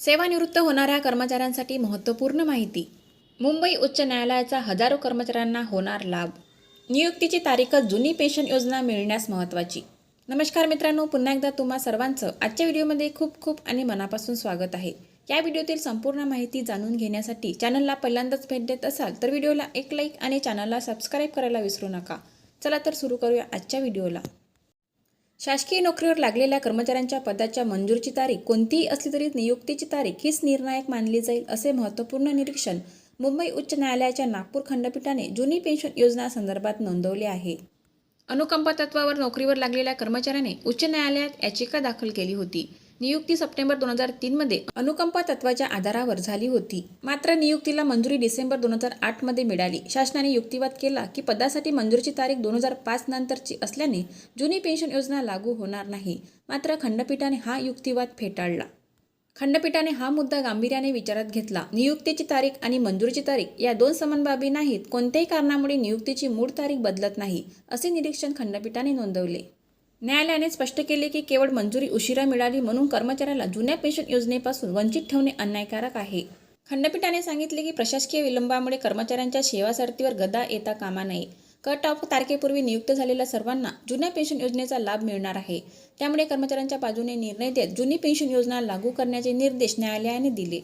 सेवानिवृत्त होणाऱ्या कर्मचाऱ्यांसाठी महत्त्वपूर्ण माहिती. मुंबई उच्च न्यायालयाचा हजारो कर्मचाऱ्यांना होणार लाभ. नियुक्तीची तारीखच जुनी पेन्शन योजना मिळण्यास महत्त्वाची. नमस्कार मित्रांनो पुन्हा एकदा तुम्हा सर्वांचं आजच्या व्हिडिओमध्ये खूप खूप आणि मनापासून स्वागत आहे. या व्हिडिओतील संपूर्ण माहिती जाणून घेण्यासाठी चॅनलला पहिल्यांदाच भेट देत असाल तर व्हिडिओला एक लाईक आणि चॅनलला सबस्क्राईब करायला विसरू नका. चला तर सुरू करूया आजच्या व्हिडिओला. शासकीय नोकरीवर लागलेल्या कर्मचाऱ्यांच्या पदाच्या मंजूरची तारीख कोणतीही असली तरी नियुक्तीची तारीख हीच निर्णायक मानली जाईल असे महत्त्वपूर्ण निरीक्षण मुंबई उच्च न्यायालयाच्या नागपूर खंडपीठाने जुनी पेन्शन योजना संदर्भात नोंदवले आहे. अनुकंपा तत्वावर नोकरीवर लागलेल्या कर्मचाऱ्याने उच्च न्यायालयात याचिका दाखल केली होती. नियुक्ती सप्टेंबर दोन हजार तीनमध्ये अनुकंपा तत्वाच्या आधारावर झाली होती. मात्र नियुक्तीला मंजुरी डिसेंबर दोन हजार आठमध्ये मिळाली. शासनाने युक्तिवाद केला की पदासाठी मंजुरीची तारीख दोन हजार पाच नंतरची असल्याने जुनी पेन्शन योजना लागू होणार नाही. मात्र खंडपीठाने हा युक्तिवाद फेटाळला. खंडपीठाने हा मुद्दा गांभीर्याने विचारात घेतला. नियुक्तीची तारीख आणि मंजुरीची तारीख या दोन समान बाबी नाहीत. कोणत्याही कारणामुळे नियुक्तीची मूळ तारीख बदलत नाही असे निरीक्षण खंडपीठाने नोंदवले. न्यायालयाने स्पष्ट केले की केवळ मंजुरी उशिरा मिळाली म्हणून कर्मचाऱ्याला जुन्या पेन्शन योजनेपासून वंचित ठेवणे अन्यायकारक आहे. खंडपीठाने सांगितले की प्रशासकीय विलंबामुळे कर्मचाऱ्यांच्या सेवासर्तीवर गदा येता कामा नये. कट ऑफ तारखेपूर्वी नियुक्त झालेल्या सर्वांना जुन्या पेन्शन योजनेचा लाभ मिळणार आहे. त्यामुळे कर्मचाऱ्यांच्या बाजूने निर्णय देत जुनी पेन्शन योजना लागू करण्याचे निर्देश न्यायालयाने दिले.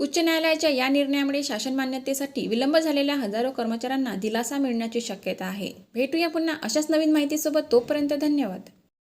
उच्च न्यायालयाच्या या निर्णयामुळे शासन मान्यतेसाठी विलंब झालेल्या हजारो कर्मचाऱ्यांना दिलासा मिळण्याची शक्यता आहे. भेटूया पुन्हा अशाच नवीन माहितीसोबत तोपर्यंत धन्यवाद.